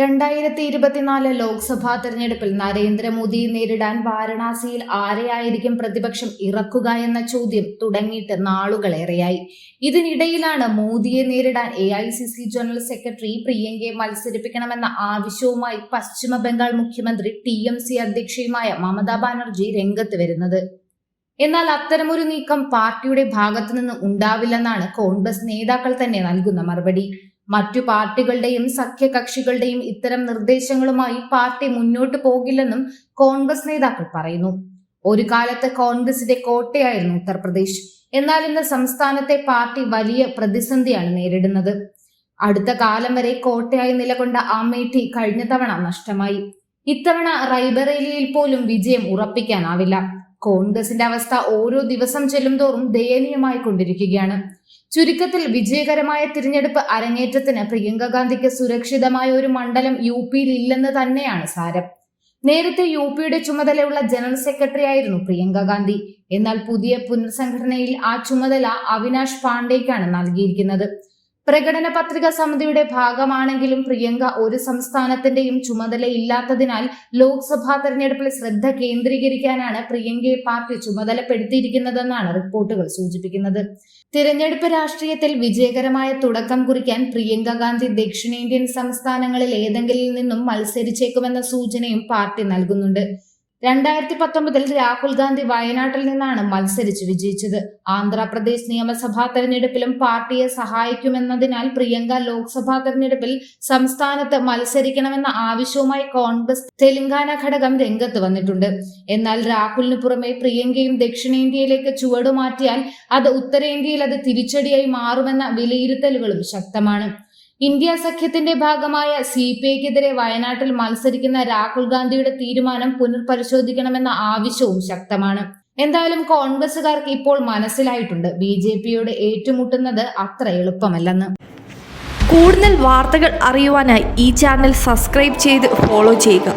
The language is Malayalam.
രണ്ടായിരത്തി ഇരുപത്തിനാല് ലോക്സഭാ തെരഞ്ഞെടുപ്പിൽ നരേന്ദ്രമോദിയെ നേരിടാൻ വാരണാസിയിൽ ആരെയായിരിക്കും പ്രതിപക്ഷം ഇറക്കുക എന്ന ചോദ്യം തുടങ്ങിയിട്ട് നാളുകളേറെയായി. ഇതിനിടയിലാണ് മോദിയെ നേരിടാൻ A I C C general secretary പ്രിയങ്കയെ മത്സരിപ്പിക്കണമെന്ന ആവശ്യവുമായി പശ്ചിമ ബംഗാൾ മുഖ്യമന്ത്രി ടി എം സി അധ്യക്ഷയുമായ മമതാ ബാനർജി രംഗത്ത് വരുന്നത്. എന്നാൽ അത്തരമൊരു നീക്കം പാർട്ടിയുടെ ഭാഗത്തു നിന്ന് ഉണ്ടാവില്ലെന്നാണ് കോൺഗ്രസ് നേതാക്കൾ തന്നെ നൽകുന്ന മറുപടി. മറ്റു പാർട്ടികളുടെയും സഖ്യകക്ഷികളുടെയും ഇത്തരം നിർദ്ദേശങ്ങളുമായി പാർട്ടി മുന്നോട്ട് പോകില്ലെന്നും കോൺഗ്രസ് നേതാക്കൾ പറയുന്നു. ഒരു കാലത്ത് കോൺഗ്രസിന്റെ കോട്ടയായിരുന്നു ഉത്തർപ്രദേശ്. എന്നാൽ ഇന്ന് സംസ്ഥാനത്തെ പാർട്ടി വലിയ പ്രതിസന്ധിയാണ് നേരിടുന്നത്. അടുത്ത കാലം വരെ കോട്ടയായി നിലകൊണ്ട അമേഠി കഴിഞ്ഞ തവണ നഷ്ടമായി. ഇത്തവണ റൈബറേലിയിൽ പോലും വിജയം ഉറപ്പിക്കാനാവില്ല. കോൺഗ്രസിന്റെ അവസ്ഥ ഓരോ ദിവസം ചെല്ലുംതോറും ദയനീയമായി കൊണ്ടിരിക്കുകയാണ് ചുരുക്കത്തിൽ വിജയകരമായ തിരഞ്ഞെടുപ്പ് അരങ്ങേറ്റത്തിന് പ്രിയങ്ക ഗാന്ധിക്ക് സുരക്ഷിതമായ ഒരു മണ്ഡലം യു പിയിൽ ഇല്ലെന്ന് തന്നെയാണ് സാരം. നേരത്തെ യു പിയുടെ ചുമതലയുള്ള ജനറൽ സെക്രട്ടറി ആയിരുന്നു പ്രിയങ്ക ഗാന്ധി. എന്നാൽ പുതിയ പുനർസംഘടനയിൽ ആ ചുമതല അവിനാഷ് പാണ്ഡേക്കാണ് നൽകിയിരിക്കുന്നത്. പ്രകടന പത്രിക സമിതിയുടെ ഭാഗമാണെങ്കിലും പ്രിയങ്ക ഒരു സംസ്ഥാനത്തിന്റെയും ചുമതലയില്ലാത്തതിനാൽ ലോക്സഭാ തെരഞ്ഞെടുപ്പിൽ ശ്രദ്ധ കേന്ദ്രീകരിക്കാനാണ് പ്രിയങ്കയെ പാർട്ടി ചുമതലപ്പെടുത്തിയിരിക്കുന്നതെന്നാണ് റിപ്പോർട്ടുകൾ സൂചിപ്പിക്കുന്നത്. തിരഞ്ഞെടുപ്പ് രാഷ്ട്രീയത്തിൽ വിജയകരമായ തുടക്കം കുറിക്കാൻ പ്രിയങ്ക ഗാന്ധി ദക്ഷിണേന്ത്യൻ സംസ്ഥാനങ്ങളിൽ ഏതെങ്കിലും നിന്നും മത്സരിച്ചേക്കുമെന്ന സൂചനയും പാർട്ടി നൽകുന്നുണ്ട്. രണ്ടായിരത്തി പത്തൊമ്പതിൽ രാഹുൽ ഗാന്ധി വയനാട്ടിൽ നിന്നാണ് മത്സരിച്ച് വിജയിച്ചത്. ആന്ധ്രാപ്രദേശ് നിയമസഭാ തെരഞ്ഞെടുപ്പിലും പാർട്ടിയെ സഹായിക്കുമെന്നതിനാൽ പ്രിയങ്ക ലോക്സഭാ തെരഞ്ഞെടുപ്പിൽ സംസ്ഥാനത്ത് മത്സരിക്കണമെന്ന ആവശ്യവുമായി കോൺഗ്രസ് തെലങ്കാന ഘടകം രംഗത്ത് വന്നിട്ടുണ്ട്. എന്നാൽ രാഹുലിന് പുറമെ പ്രിയങ്കയും ദക്ഷിണേന്ത്യയിലേക്ക് ചുവടുമാറ്റിയാൽ അത് ഉത്തരേന്ത്യയിൽ അത് തിരിച്ചടിയായി മാറുമെന്ന വിലയിരുത്തലുകളും ശക്തമാണ്. ഇന്ത്യ സഖ്യത്തിന്റെ ഭാഗമായ സി പി ഐക്കെതിരെ വയനാട്ടിൽ മത്സരിക്കുന്ന രാഹുൽ ഗാന്ധിയുടെ തീരുമാനം പുനർപരിശോധിക്കണമെന്ന ആവശ്യവും ശക്തമാണ്. എന്തായാലും കോൺഗ്രസുകാർക്ക് ഇപ്പോൾ മനസ്സിലായിട്ടുണ്ട് ബി ജെ പിയോട് ഏറ്റുമുട്ടുന്നത് അത്ര എളുപ്പമല്ലെന്ന്. കൂടുതൽ വാർത്തകൾ അറിയുവാനായി ഈ ചാനൽ സബ്സ്ക്രൈബ് ചെയ്ത് ഫോളോ ചെയ്യുക.